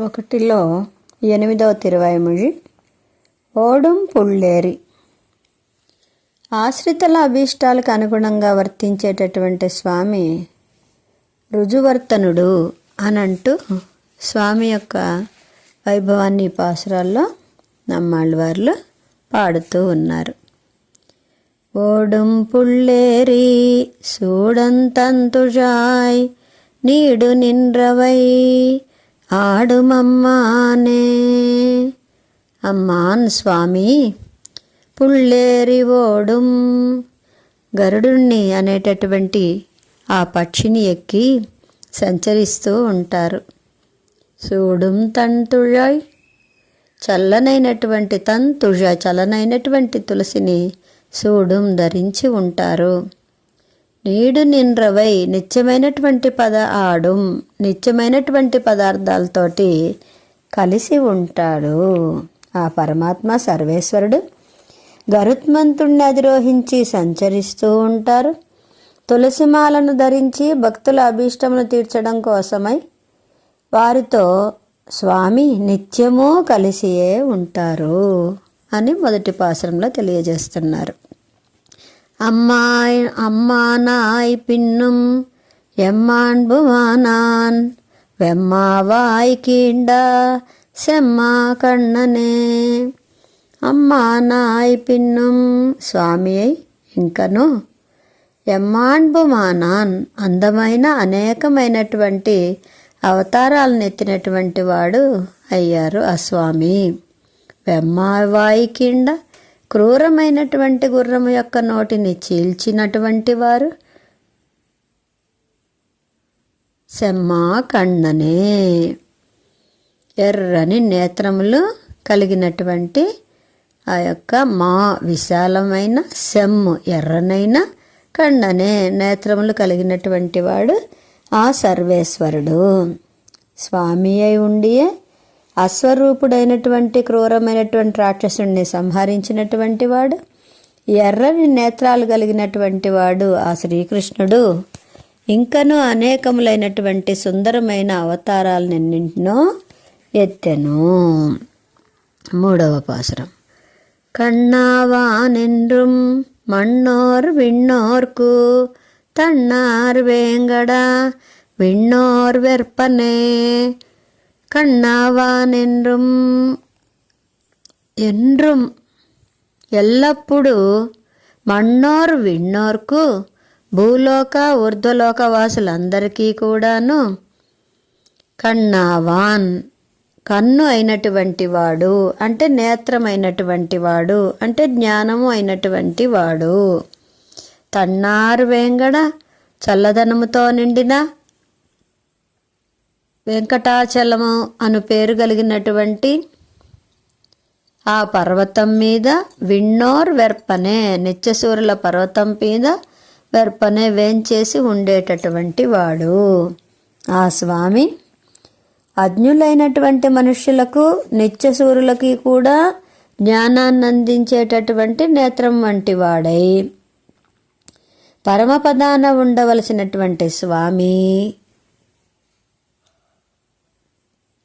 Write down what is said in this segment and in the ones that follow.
ఒకటిలో ఎనిమిదవ తిరువాయిమొഴി ఓడం పుళ్ళేరి. ఆశ్రితల అభీష్టాలకు అనుగుణంగా వర్తించేటటువంటి స్వామి రుజువర్తనుడు అని అంటూ స్వామి యొక్క వైభవాన్ని పాసురాల్లో నమ్మాళ్ళ వారిలో పాడుతూ ఉన్నారు. ఓడం పుళ్ళేరి సూడంతంతుజాయ్ నీడు నిండ్రవై ఆడుమమ్మానే. అమ్మాన్ స్వామి పుళ్ళేరి ఓడుం గరుడుణ్ణి అనేటటువంటి ఆ పక్షిని ఎక్కి సంచరిస్తూ ఉంటారు. సూడుం తంతుళాయ్ చల్లనైనటువంటి తంతుజ చల్లనైనటువంటి తులసిని సూడుం ధరించి ఉంటారు. నీడు నిండ్రవై నిత్యమైనటువంటి పద ఆడుం నిత్యమైనటువంటి పదార్థాలతోటి కలిసి ఉంటాడు. ఆ పరమాత్మ సర్వేశ్వరుడు గరుత్మంతుణ్ణి అధిరోహించి సంచరిస్తూ ఉంటారు. తులసిమాలను ధరించి భక్తుల అభీష్టమును తీర్చడం కోసమై వారితో స్వామి నిత్యము కలిసియే ఉంటారు అని మొదటి పాశ్రంలో తెలియజేస్తున్నారు. அம்மாய் அம்மானாய் பின்னும் எம்மாண்புமானான் வெம்மாவாய் கீண்டா செம்மா కన్ననే అమ్మా నాయ్ పిన్నుం స్వామి అయి ఇంకను ఎమ్మాంబుమానాన్ అందమైన అనేకమైనటువంటి అవతారాలను ఎత్తినటువంటి వాడు అయ్యారు ఆ స్వామి వెమ్మావాయి కింద క్రూరమైనటువంటి గుర్రము యొక్క నోటిని చీల్చినటువంటి వారు సెమ్మా కన్ననే. ఎర్రని నేత్రములు కలిగినటువంటి ఆ యొక్క మా విశాలమైన సెమ్ము ఎర్రనైన కన్ననే నేత్రములు కలిగినటువంటి వాడు ఆ సర్వేశ్వరుడు. స్వామి అయి ఉండియే అశ్వరూపుడైనటువంటి క్రూరమైనటువంటి రాక్షసుడిని సంహరించినటువంటి వాడు ఎర్రని నేత్రాలు కలిగినటువంటి వాడు ఆ శ్రీకృష్ణుడు ఇంకనూ అనేకములైనటువంటి సుందరమైన అవతారాలన్నింటినో ఎత్తెను మూడవ పాసురం கண்ணாவானென்றும் மண்ணோர் விண்ணோர்க்கு தன்னார் வேங்கடா விண்ணோர் வெற்பனே கண்ணாவானென்றும் என்றும் ఎల్లప్పుడూ మన్నోరు విన్నోర్కు భూలోక ఊర్ధ్వలోక వాసులందరికీ కూడాను కన్నావాన్ కన్ను అయినటువంటి వాడు అంటే నేత్రమైనటువంటి వాడు అంటే జ్ఞానము అయినటువంటి వాడు తన్నారు వేంగడ చల్లదనముతో నిండిన వెంకటాచలము అను పేరు కలిగినటువంటి ఆ పర్వతం మీద విన్నోర్ వెర్పనే నిత్యసూరుల పర్వతం మీద వెర్పనే వేంచేసి ఉండేటటువంటి వాడు. ఆ స్వామి అజ్ఞులైనటువంటి మనుష్యులకు నిత్యసూరులకి కూడా జ్ఞానాన్ని అందించేటటువంటి నేత్రం వంటి వాడై. పరమపదాన ఉండవలసినటువంటి స్వామి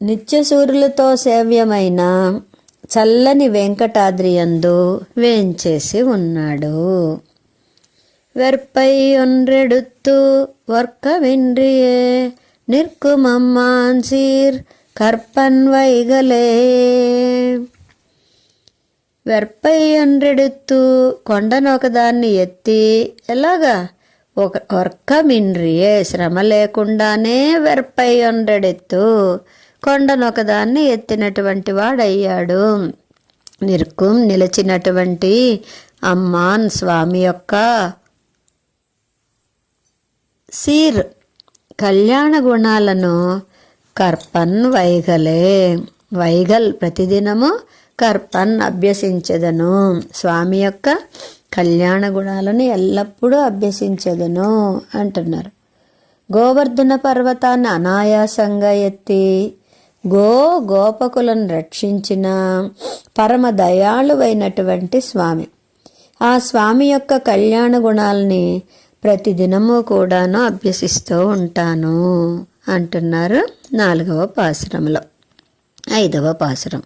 నిత్యసూరులతో సేవ్యమైన చల్లని వెంకటాద్రియందు వేంచేసి ఉన్నాడు వెర్పై ఒన్రెడుత్తు వర్క వెండ్రియే நிற்குமம்மான் சீர் கற்பன் வைகலே వెర్పై అండ్రెడుతూ కొండను ఒకదాన్ని ఎత్తి ఎలాగా ఒక వర్కమిండ్రియే శ్రమ లేకుండానే వెర్పై అండ్రెడెత్తు కొండనొకదాన్ని ఎత్తినటువంటి వాడయ్యాడు. నిర్కుం నిలిచినటువంటి అమ్మాన్ స్వామి యొక్క సీర్ కళ్యాణ గుణాలను కర్పన్ వైగలే. వైగల్ ప్రతిదినము కర్పన్ అభ్యసించదను. స్వామి యొక్క కళ్యాణ గుణాలను ఎల్లప్పుడూ అభ్యసించదను అంటున్నారు. గోవర్ధన పర్వతాన్ని అనాయాసంగా ఎత్తి గో గోపకులను రక్షించిన పరమ దయాళువైనటువంటి స్వామి. ఆ స్వామి యొక్క కళ్యాణ గుణాలని ప్రతిదినము కూడాను అభ్యసిస్తూ ఉంటాను అంటున్నారు నాలుగవ పాశురంలో ఐదవ పాశురం.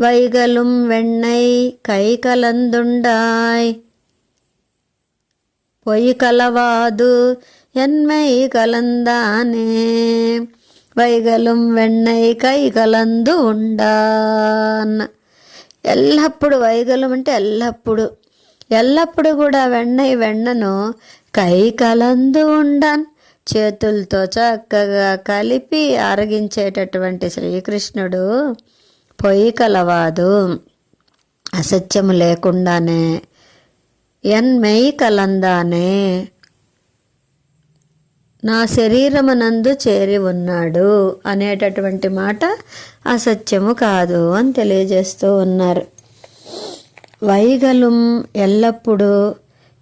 వైగలం వెన్నై కైకలందుండాయ్. పొయ్యి కలవాదు ఎన్మై కలందానే. వైగలం వెన్నై கை கலந்து ఉండాన్. ఎల్లప్పుడు వైగలం అంటే ఎల్లప్పుడు. ఎల్లప్పుడు కూడా వెన్నై వెన్నను కై కలందు ఉండాన్. చేతులతో చక్కగా కలిపి అరగించేటటువంటి శ్రీకృష్ణుడు పొయ్యి కలవాదు. అసత్యము లేకుండానే ఎన్ కలందానే నా శరీరమునందు చేరి ఉన్నాడు అనేటటువంటి మాట అసత్యము కాదు అని తెలియజేస్తూ ఉన్నారు. వైగలం ఎల్లప్పుడూ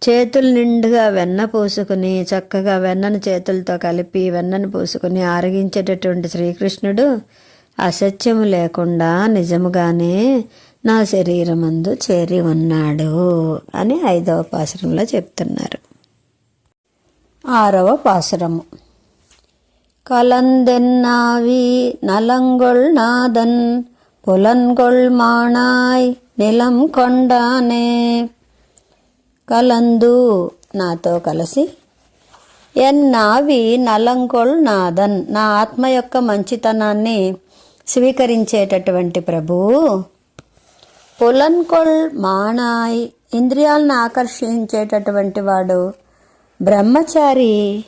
చేతులు నిండుగా వెన్న పూసుకుని చక్కగా వెన్నను చేతులతో కలిపి వెన్నను పూసుకుని ఆరగించేటటువంటి శ్రీకృష్ణుడు అసత్యము లేకుండా నిజముగానే నా శరీరమందు చేరి ఉన్నాడు అని ఐదవ పాశ్రంలో చెప్తున్నారు. ఆరవ పాసురము கலந்தென்னாவி நலங்கொள் நாதன் புலன்கொள் மாணாய் நிலம் కొండానే కలందు నాతో కలిసి ఎన్నావి నలంకొల్ నాదన్ నా ఆత్మ యొక్క మంచితనాన్ని స్వీకరించేటటువంటి ప్రభువు పులన్కొల్ మాణాయ్ ఇంద్రియాలను ఆకర్షించేటటువంటి వాడు బ్రహ్మచారి.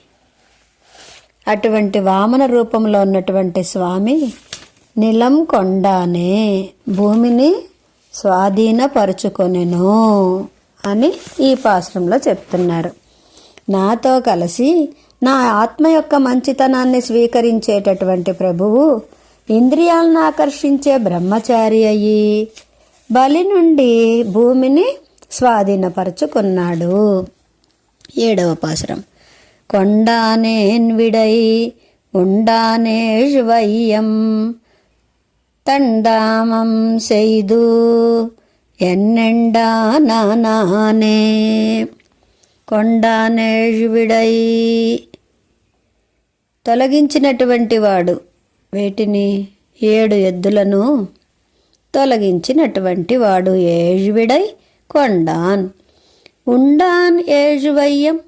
అటువంటి వామన రూపంలో ఉన్నటువంటి స్వామి నిలం కొండానే భూమిని స్వాధీనపరుచుకొనెను అని ఈ పాశ్రంలో చెప్తున్నారు. నాతో కలిసి నా ఆత్మ యొక్క మంచితనాన్ని స్వీకరించేటటువంటి ప్రభువు ఇంద్రియాలను ఆకర్షించే బ్రహ్మచారి అయ్యి బలి నుండి భూమిని స్వాధీనపరుచుకున్నాడు. ఏడవ పాసురం తండామం உண்டானேழ்வையம் தண்டாமம் செய்து என்னெண்டானே కొండానేజ్విడై తొలగించినటువంటి వాడు వేటిని ఏడు ఎద్దులను తొలగించినటువంటి వాడు ఏజ్విడై కొండాన్. ఉండాన్ ఏజువయ్యం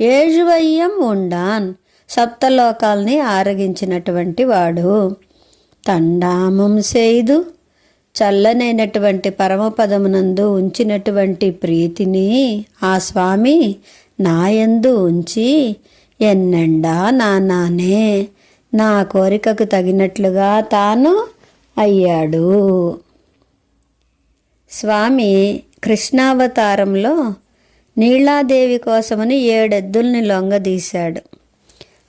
ఏజువయ్యం ఉండాన్ సప్తలోకాల్ని ఆరగించినటువంటి వాడు. తండామం సేదు చల్లనైనటువంటి పరమపదమునందు ఉంచినటువంటి ప్రీతిని ఆ స్వామి నాయందు ఉంచి ఎన్నెండా నానానే నా కోరికకు తగినట్లుగా తాను అయ్యాడు. స్వామి కృష్ణావతారంలో నీలాదేవి కోసమని ఏడెద్దుల్ని లొంగదీశాడు.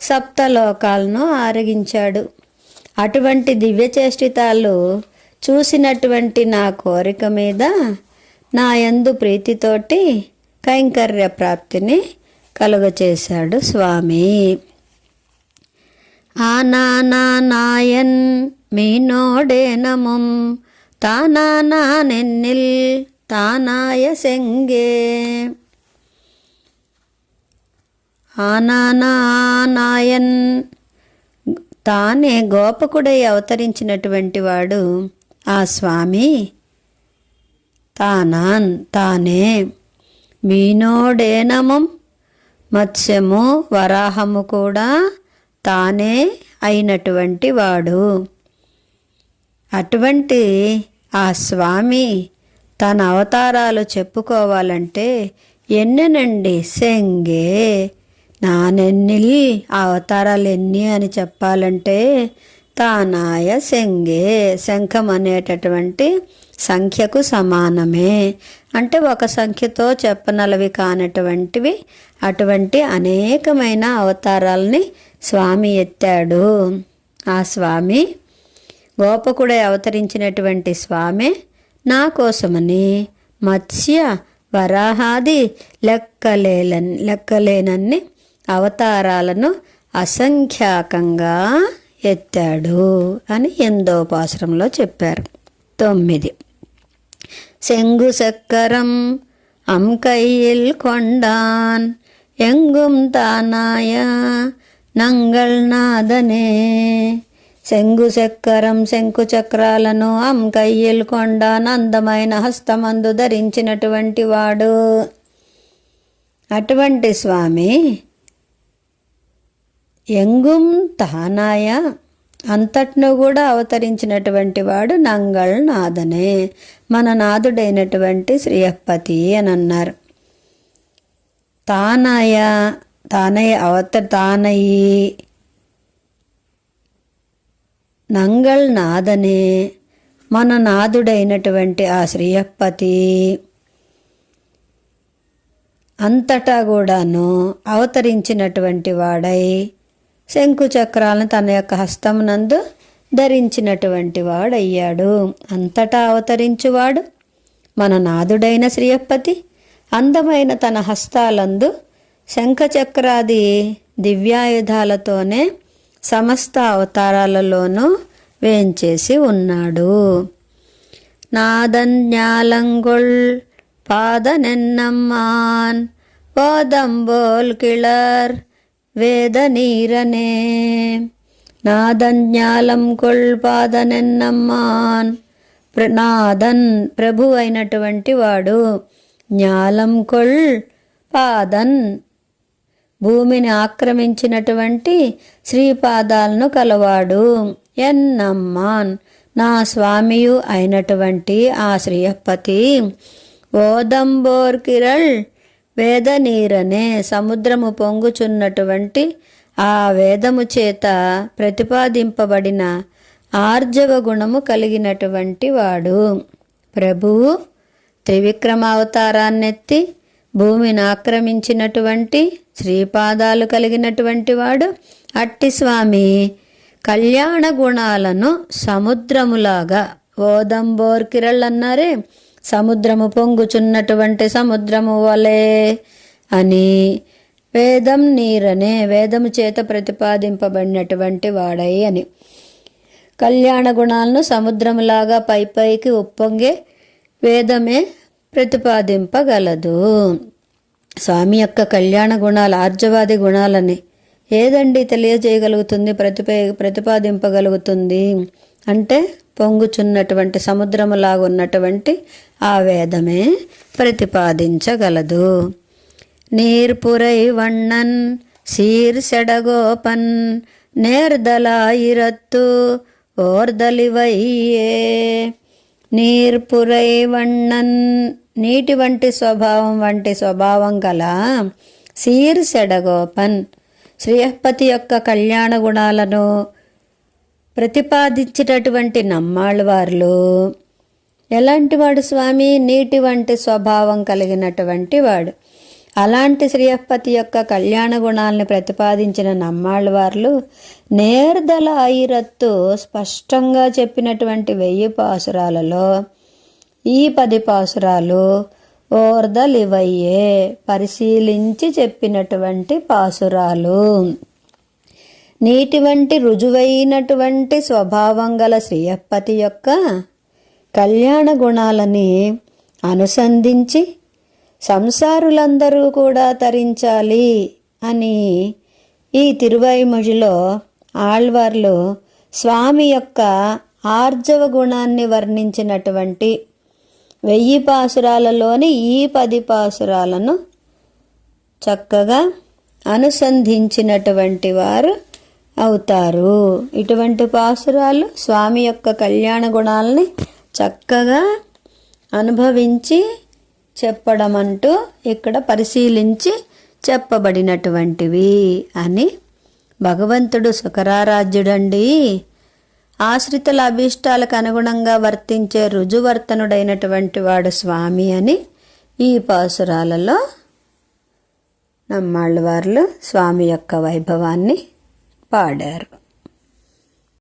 సప్తలోకాలను ఆరగించాడు. అటువంటి దివ్యచేష్టితాలు చూసినటువంటి నా కోరిక మీద నా యందు ప్రీతితోటి కైంకర్య ప్రాప్తిని కలుగచేశాడు స్వామి. ఆనానా నాయన్ మీనోడే తానాయ తానానా ఆనానాయన్ ఆనానా నాయన్ తానే గోపకుడై అవతరించినటువంటి వాడు ఆ స్వామి. తానాన్ తానే మీనోడేనమం మత్స్యము వరాహము కూడా తానే అయినటువంటి వాడు అటువంటి ఆ స్వామి తన అవతారాలు చెప్పుకోవాలంటే ఎన్నెనండి? సెంగే నానెన్ని అవతారాలు ఎన్ని అని చెప్పాలంటే తానాయ శంగే శంఖం అనేటటువంటి సంఖ్యకు సమానమే. అంటే ఒక సంఖ్యతో చెప్పనలవి కానటువంటివి అటువంటి అనేకమైన అవతారాలని స్వామి ఎత్తాడు. ఆ స్వామి గోపకుడే అవతరించినటువంటి స్వామి నా కోసమని. మత్స్య వరాహాది లెక్కలేలని లెక్కలేనన్ని అవతారాలను అసంఖ్యాకంగా ఎత్తాడు అని ఎందోపాశ్రమంలో చెప్పారు. తొమ్మిది. శంగు చక్కరం అంకయ్యల్ కొండాన్ ఎంగుం తానాయ నంగల్ నాదనే. శంగు చక్కరం శంకు చక్రాలను అంకయ్యల్ కొండాన్ అందమైన హస్తమందు ధరించినటువంటి వాడు. అటువంటి స్వామి ఎంగుం తానాయ అంతట్ను కూడా అవతరించినటువంటి వాడు నంగళ్ నాదనే మన నాదుడైనటువంటి శ్రీయపతి అని అన్నారు తానాయ తానయ్య అవత తానయ్యి నంగళ్ నాదనే మన నాదుడైనటువంటి ఆ శ్రీయపతి అంతటా కూడాను అవతరించినటువంటి వాడై శంకు చక్రాలను తన యొక్క హస్తమునందు ధరించినటువంటి వాడయ్యాడు. అంతటా అవతరించువాడు మన నాదుడైన శ్రీయప్పతి. అందమైన తన హస్తాలందు శంఖచక్రాది దివ్యాయుధాలతోనే సమస్త అవతారాలలోనూ వేంచేసి ఉన్నాడు. நாதஞாலங்கொள் பாதனென்னம்மான் போதம்போல் కిళర్ వేద నీరనే నాదన్యాలం కొల్పాదనెన్నమ్మాన్. నాదన్ ప్రభు అయినటువంటి వాడు జ్ఞాలం కొల్ పాదన్ భూమిని ఆక్రమించినటువంటి శ్రీపాదాలను కలవాడు ఎన్నమ్మాన్. నా స్వామియు అయినటువంటి ఆ శ్రీయపతి ఓదంబోర్ కిరళ్ వేద నీరనే సముద్రము పొంగుచున్నటువంటి ఆ వేదము చేత ప్రతిపాదింపబడిన ఆర్జవ గుణము కలిగినటువంటి వాడు. ప్రభువు త్రివిక్రమావతారాన్నెత్తి భూమిని ఆక్రమించినటువంటి శ్రీపాదాలు కలిగినటువంటి వాడు. అట్టి స్వామి కళ్యాణ గుణాలను సముద్రములాగా ఓదంబోర్ కిరళ్ళన్నారే అన్నారే. సముద్రము పొంగుచున్నటువంటి సముద్రము వలె అని వేదం నీరనే వేదము చేత ప్రతిపాదింపబడినటువంటి వాడై అని. కళ్యాణ గుణాలను సముద్రములాగా పై పైకి ఉప్పొంగే వేదమే ప్రతిపాదింపగలదు. స్వామి యొక్క కళ్యాణ గుణాలు ఆర్జవాది గుణాలని ఏదండి తెలియజేయగలుగుతుంది ప్రతిపే ప్రతిపాదింపగలుగుతుంది? అంటే పొంగుచున్నటువంటి సముద్రములాగున్నటువంటి ఆ వేదమే ప్రతిపాదించగలదు. నీర్పురై వണ്ണన్ శీర్షడగోపన్ నేర్దలాయిరత్తు ఓర్దలివయ్యే. నీర్పురై వణ్ణన్ నీటి వంటి స్వభావం వంటి స్వభావం గల శీర్షడగోపన్ శ్రీయపతి యొక్క కళ్యాణ గుణాలను ప్రతిపాదించినటువంటి నమ్మాళ్ళవార్లు ఎలాంటి వాడు స్వామి? నీటి వంటి స్వభావం కలిగినటువంటి వాడు. అలాంటి శ్రీయపతి యొక్క కళ్యాణ గుణాలను ప్రతిపాదించిన నమ్మాళ్ళవార్లు నేర్దల ఐరత్తు స్పష్టంగా చెప్పినటువంటి వెయ్యి పాసురాలలో ఈ పది పాసురాలు ఓర్దలివయ్యే పరిశీలించి చెప్పినటువంటి పాసురాలు. నీటి వంటి రుజువైనటువంటి స్వభావం గల శ్రీయప్పతి యొక్క కళ్యాణ గుణాలని అనుసంధించి సంసారులందరూ కూడా తరించాలి అని ఈ తిరువైమొழிలో ఆళ్వార్లు స్వామి యొక్క ఆర్జవ గుణాన్ని వర్ణించినటువంటి వెయ్యి పాసురాలలోని ఈ పది పాసురాలను చక్కగా అనుసంధించినటువంటి వారు అవుతారు. ఇటువంటి పాసురాలు స్వామి యొక్క కళ్యాణ గుణాలని చక్కగా అనుభవించి చెప్పడం అంటూ ఇక్కడ పరిశీలించి చెప్పబడినటువంటివి అని భగవంతుడు సుకరారాజ్యుడండి ఆశ్రితుల అభీష్టాలకు అనుగుణంగా వర్తించే రుజువర్తనుడైనటువంటి వాడు స్వామి అని ఈ పాసురాలలో నమ్మాళ్ళవార్లు స్వామి యొక్క వైభవాన్ని பாடர்